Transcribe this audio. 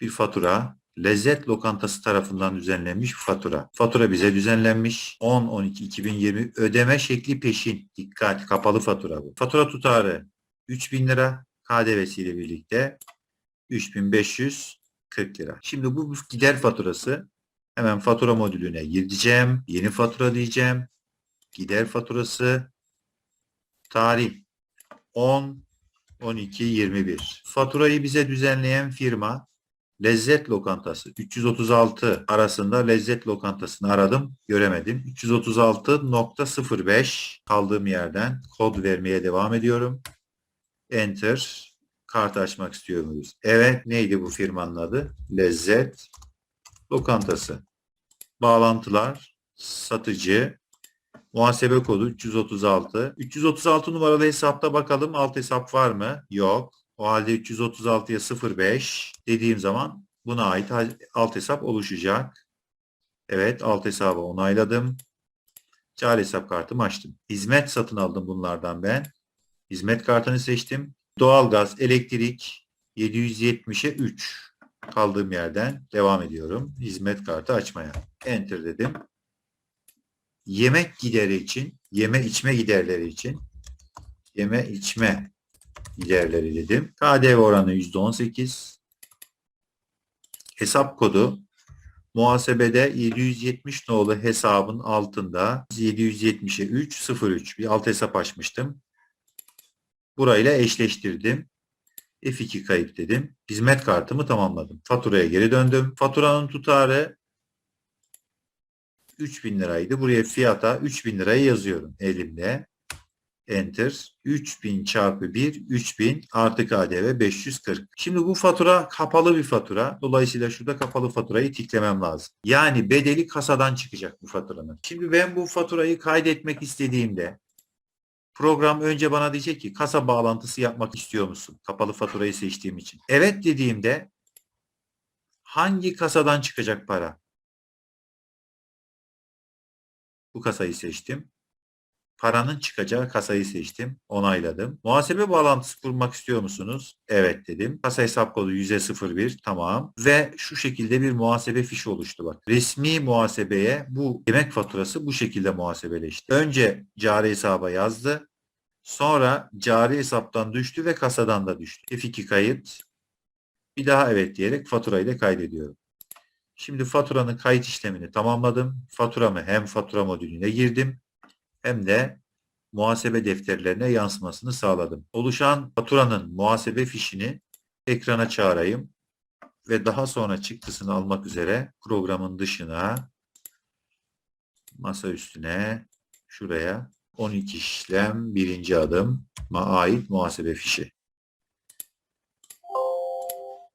bir fatura. Lezzet Lokantası tarafından düzenlenmiş bir fatura. Fatura bize düzenlenmiş. 10-12-2020 ödeme şekli peşin. Dikkat kapalı fatura bu. Fatura tutarı 3000 lira. KDV'siyle birlikte 3540 lira. Şimdi bu gider faturası. Hemen fatura modülüne gireceğim. Yeni fatura diyeceğim. Gider faturası. Tarih 10 12 21. Faturayı bize düzenleyen firma Lezzet Lokantası 336 arasında Lezzet Lokantası'nı aradım. Göremedim. 336.05 kaldığım yerden kod vermeye devam ediyorum. Enter. Kart açmak istiyor muyuz? Evet. Neydi bu firmanın adı? Lezzet Lokantası. Bağlantılar. Satıcı. Muhasebe kodu 336. 336 numaralı hesapta bakalım alt hesap var mı? Yok. O halde 336'ya 05 dediğim zaman buna ait alt hesap oluşacak. Evet alt hesabı onayladım. Cari hesap kartımı açtım. Hizmet satın aldım bunlardan ben. Hizmet kartını seçtim. Doğalgaz, elektrik 770'e 3 kaldığım yerden devam ediyorum. Hizmet kartı açmaya. Enter dedim. Yemek gideri için, yeme içme giderleri için yeme içme giderleri dedim. KDV oranı %18. Hesap kodu muhasebede 770 nolu hesabın altında 770'e 3 03 bir alt hesap açmıştım. Burayla eşleştirdim. F2 kayıp dedim. Hizmet kartımı tamamladım. Faturaya geri döndüm. Faturanın tutarı 3000 liraydı. Buraya fiyata 3000 lirayı yazıyorum elimde. Enter. 3000 çarpı 1 3000 artı KDV 540. Şimdi bu fatura kapalı bir fatura. Dolayısıyla şurada kapalı faturayı tiklemem lazım. Yani bedeli kasadan çıkacak bu faturanın. Şimdi ben bu faturayı kaydetmek istediğimde program önce bana diyecek ki kasa bağlantısı yapmak istiyor musun? Kapalı faturayı seçtiğim için. Evet dediğimde hangi kasadan çıkacak para? Bu kasayı seçtim. Paranın çıkacağı kasayı seçtim. Onayladım. Muhasebe bağlantısı kurmak istiyor musunuz? Evet dedim. Kasa hesap kodu 100'e 01. Tamam. Ve şu şekilde bir muhasebe fişi oluştu bak. Resmi muhasebeye bu yemek faturası bu şekilde muhasebeleşti. Önce cari hesaba yazdı. Sonra cari hesaptan düştü ve kasadan da düştü. F2 kayıt. Bir daha evet diyerek faturayı da kaydediyorum. Şimdi faturanın kayıt işlemini tamamladım. Faturamı hem fatura modülüne girdim hem de muhasebe defterlerine yansımasını sağladım. Oluşan faturanın muhasebe fişini ekrana çağırayım ve daha sonra çıktısını almak üzere programın dışına masa üstüne şuraya 12 işlem birinci adım ait muhasebe fişi.